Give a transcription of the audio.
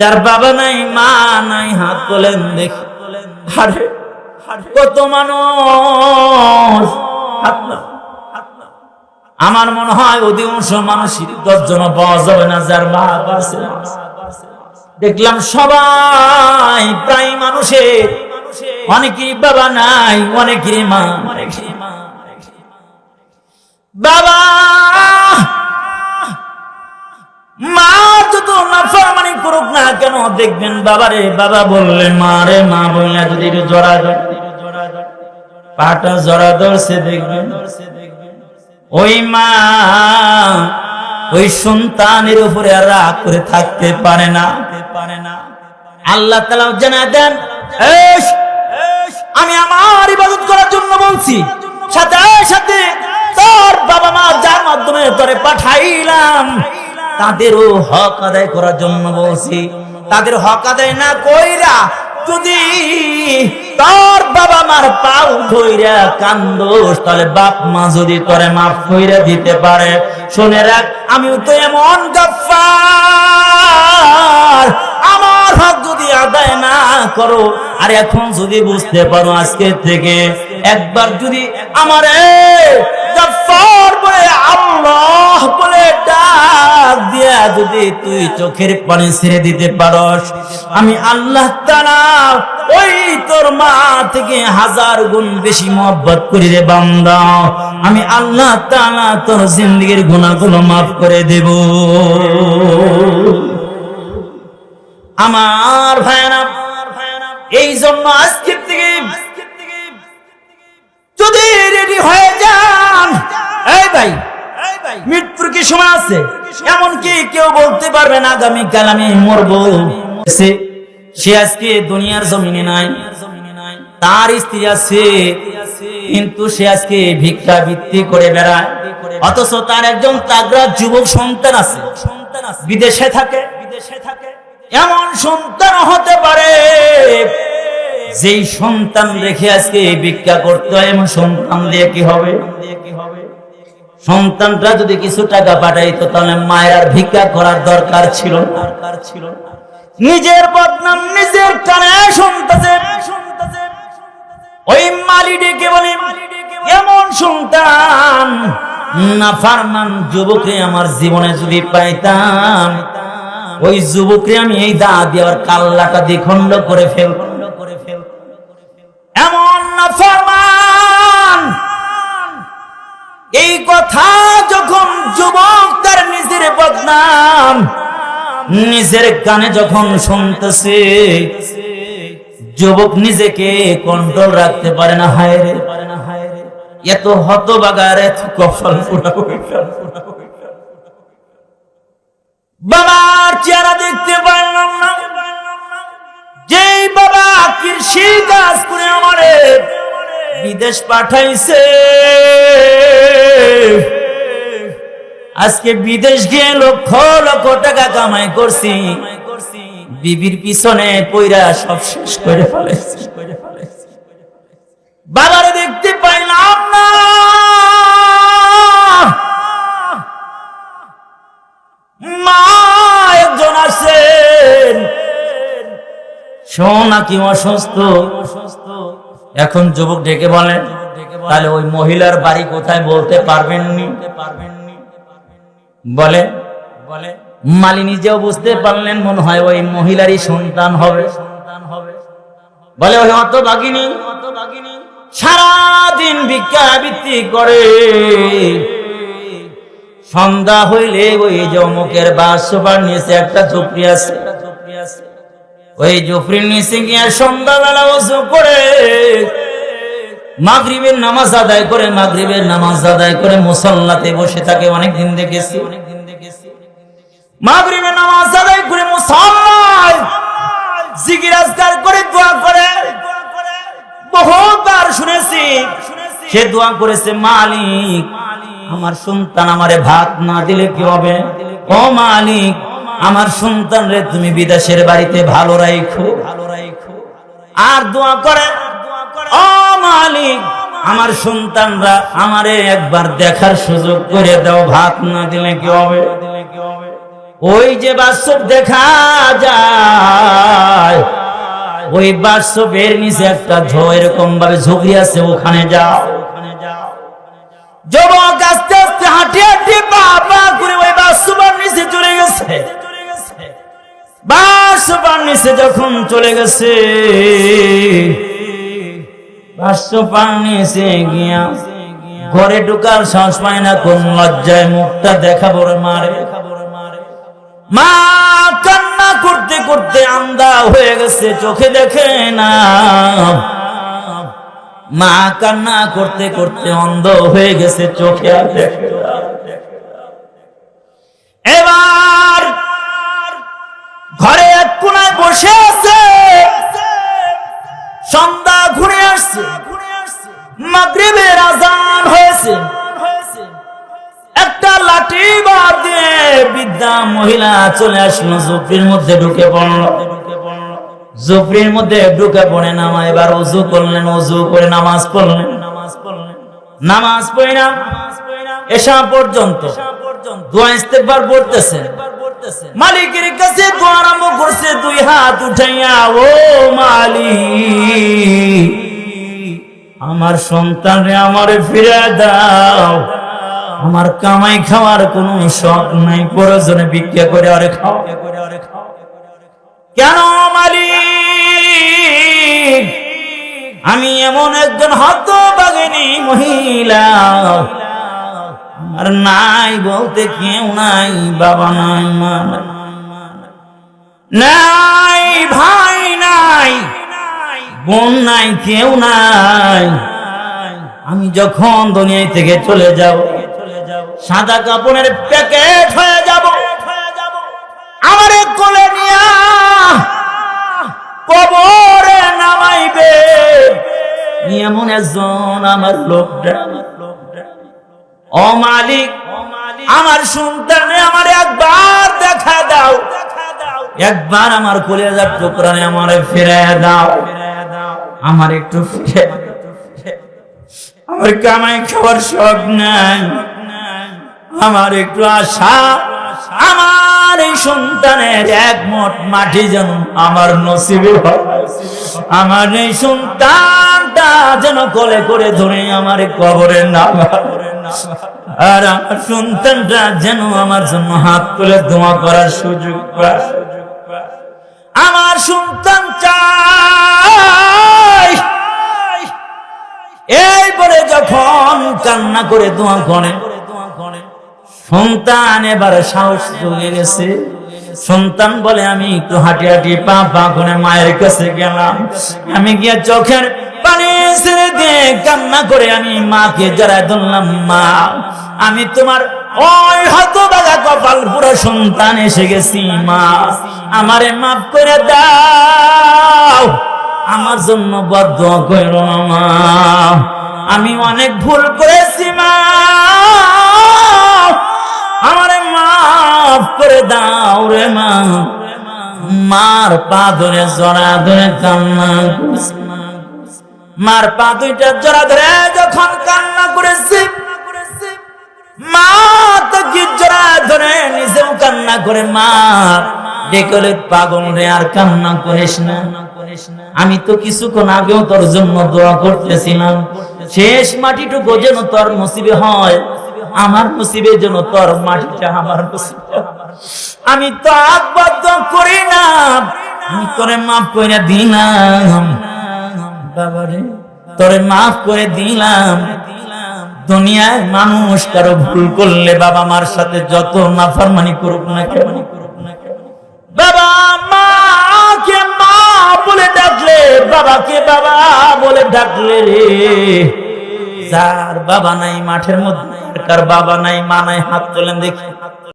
যার বাবা নাই, মা নাই, হাত তোলেন দেখি। কত মানুষ। আমার মনে হয় অধিকাংশ মানুষের দশজন পাওয়া যাবে না, যার বাপ আছে। দেখলাম সবাই প্রায় মানুষের। অনেকেরই বাবা নাই অনেকেরই মা অনেকেরই মা। বাবা! মা যত নাফরমানি করুক না কেন দেখবেন বাবারে বাবা বললে মা রে মা বললে যদি জড়া ধর পাটা জড়া ধরছে দেখবেন ওই মা ওই সন্তানের উপরে আর রাগ করে থাকতে পারে না। পারে না আল্লাহ তালা জানা দেন "এস, এস, আমি আমার ইবাদত করার জন্য বলছি সাথে সাথে তোর বাবা মা যার মাধ্যমে তোরে পাঠাইলাম তাদেরও হক আদায় করার জন্য বলছি। তাদের হক আদায় না কইরা যদি তোর বাবা মার পাও ধইরা কান্দোস, তাহলে বাপ মা যদি তোরে মাফ কইরা দিতে পারে। শুনে রাখ, আমিও তো এমন গাফফার আমার হক যদি আদায় না করো, আর এখন যদি বুঝতে পারো আজকে থেকে, একবার যদি আমার গাফফার বলে আল্লাহ বলে ডাক দিয়া যদি তুই চোখের পানি ছেড়ে দিতে পারস, আমি আল্লাহ তাআলা ওই তোর মা থেকে হাজার গুণ বেশি মহব্বত করি রে বান্দা। আমি আল্লাহ তাআলা তোর জিন্দেগীর গুনাহগুলো মাফ করে দেব। আমার ভাইরা এই জন্য আজকের থেকে যদি রেডি হয়ে যান, এই ভাই মৃত্যুর কি সময় আছে? এমনকি কেউ বলতে পারবে না আগামীকাল আমি মরবো। সে আজকে দুনিয়ার জমিনে নাই। তার স্ত্রী আছে, কিন্তু সে আজকে ভিক্ষা বৃত্তি করে বেড়ায়। অথচ তার একজন তাগড়া যুবক সন্তান আছে। বিদেশে থাকে। বিদেশে থাকে এমন সন্তান হতে পারে, যেই সন্তান রেখে আজকে ভিক্ষা করতে হয়, এমন সন্তান দিয়ে কি হবে? সন্তানটা যদি কিছু টাকা পাঠাইতো, তাহলে মায়ের আর ভিক্ষা করার দরকার ছিল দরকার ছিল নিজের বদনাম নিজের কানে শুনতেছে। ওই মালি ডেকে বলে, এমন সন্তান না ফারমান যুবকরে আমার জীবনে যদি পাইতাম, ওই যুবকে আমি এই দা দেওয়ার কাল্লাটা দ্বিখণ্ড করে ফেল কথা যখন যুবক তার নিজের বদনাম, নিজের কানে যখন শুনতেছে, যুবক নিজেকে কন্ট্রোল রাখতে পারে না, হায় রে, এত হতবাগার এত গেল। বাবার চেহারা দেখতে পারলাম না যেই বাবা কৃষি কাজ করে আমারে বিদেশ পাঠাইছে। আজকে বিদেশ গিয়ে লক্ষ লক্ষ টাকা কামাই করছি। বিবির পিছনে পইরা সব শেষ করে ফেলেছি বাবারে দেখতে পাইলাম না। মা একজন আছেন। সোনা কি অসুস্থ। এখন যুবক ডেকে বলেন তাহলে ওই মহিলার বাড়ি কোথায় বলতে পারবেননি? বলে বলে মালি নিজেও বুঝতে পারলেন, মনে হয় ওই মহিলারই সন্তান হবে। বলে, ওই অত বাগিনী সারাদিন ভিক্ষা বৃত্তি করে। সন্ধ্যা হইলে ওই যে অমুকের বাস সোফার নিচে একটা ঝুপড়ি আছে। ওই ঝুপড়ির নিচে গিয়ে সন্ধ্যাবেলা ওসু করে মাগরিবের নামাজ আদায় করে, মাগরিবের নামাজ আদায় করে মুসল্লাতে বসে থাকে অনেক দিন দেখেছি অনেকদিন দেখেছি। মাগরিবের নামাজ আদায় করে মুসল্লায় জিকির আজকার করে, দোয়া করে। বহুবার শুনেছি, সে দোয়া করেছে, মালিক, আমার সন্তান আমারে ভাত না দিলে কি হবে? ও মালিক আমার সন্তান রে তুমি বিদেশের বাড়িতে ভালো রাইখো। ভালো রাইখো আর দোয়া করে, ও মালিক, আমার সন্তানরা আমারে একবার দেখার সুযোগ করে দাও, ভাত না দিলে কি হবে? ওই যে বাস্তব দেখা যায়, ওই বাস্তবের নিচে একটা ঝো এরকম ভাবে ঝুঁকি আছে, ওখানে যাও। যুবক আস্তে আস্তে হাঁটি হাঁটি পা করে ওই বাস্তবের নিচে চলে গেছে। বাসবার নিচে যখন চলে গেছে বাসবার নিচে গিয়া ঘরে ঢুকার সাহস পায় না, কোন লজ্জায় মুখটা দেখা বড় মারে। মা কান্না করতে করতে আন্দা হয়ে গেছে, চোখে দেখে না। মা কান্না করতে করতে অন্ধ হয়ে গেছে, চোখে দেখে ঘরে এক কোনায় বসে আছে। সন্ধ্যা ঘুরে আসছে। হয়েছে। একটা লাঠি বার দিয়ে মহিলা চলে আসলো। মধ্যে ঢুকে পড়ল। মধ্যে ঢুকে পড়ে নামা, এবার উজু করলেন, উজু করে নামাজ পড়লেন। নামাজ পড়লেন নামাজ পড়ে না, এসা পর্যন্ত। দোয়া ইস্তেকবার পড়তেছেন মালিকের কাছে আরম্ভ করছে দুই হাত উঠাইয়া, ও মালিক, আমার সন্তান রে আমারে ফিরে দাও। আমার কামাই খাওয়ার কোনো শখ নাই প্রয়োজনে ভিক্ষা করে আরে খাও। কেন মালিক, আমি এমন একজন হত বাগিনী মহিলা। আর নাই বলতে কেউ নাই, বাবা নাই, মা নাই। ভাই নাই, বোন নাই, কেউ নাই। আমি যখন দুনিয়া থেকে চলে যাব, সাদা কাপড়ের প্যাকেট হয়ে যাব। আমার কোলে নিয়া কবরে নামাইবে। এমন একজন আমার লোকটা। ও মালিক, আমার সন্তানে আমার একবার দেখা দাও। একবার আমার কলেজার টুকরানে আমার ফিরে দাও। আমার একটু ফিরে। আমার কামাই খাওয়ার শখ নাই। আমার একটু আশা, আমার এই সন্তানের এক মোট মাটি যেন আমার নসিবে আমার এই সন্তানটা যেন কোলে করে ধরে আমার কবরে না আর আমার সন্তানটা যেন আমার জন্য হাত তুলে দোয়া করার সুযোগ আমার সন্তান চাই। এই বলে যখন কান্না করে দোয়া করে সন্তান এবারে সাহস চলে গেছে। সন্তান বলে আমি একটু হাঁটি হাঁটি পা পা করে মায়ের কাছে গেলাম। আমি গিয়ে চোখের পানি ছেড়ে দিয়ে কান্না করে আমি মাকে জড়াই ধরলাম, মা, আমি তোমার ওই হতবাগা কপাল পুরো সন্তান এসে গেছি, মা। আমারে মাফ করে দাও। আমার জন্য বদ্ধ করল মা। আমি অনেক ভুল করেছি, মা। আমারে মাফ করে দাও রে মা। মার পা ধরে জড়া ধরে কান্না মার পা দুইটা জড়া ধরে, যখন কান্না করেছি। মা তো কি জড়া ধরে নিজেও কান্না করে, মা। ডেকলে পাগল রে, আর কান্না করিস না। আমি তো কিছুক্ষণ আগেও তোর জন্য দোয়া করতেছিলাম। শেষ মাটিটুকু যেন তোর নসিবে হয়। আমার নসিবে যেন তোর মাটিটা আমার নসিবে। আমি তো আবদ্ধ করি না, আমি তোরে মাফ করে দিলাম। বাবারে তোরে মাফ করে দিলাম। দুনিয়ায় মানুষ কারও ভুল করলে বাবা মার সাথে যত নাফরমানি করুক না কেন? বাবা মাকে মা বলে ডাকলে, বাবাকে বাবা বলে ডাকলে রে। যার বাবা নাই মাঠের মধ্যে কার বাবা নাই মা নাই হাত তোলেন দেখি।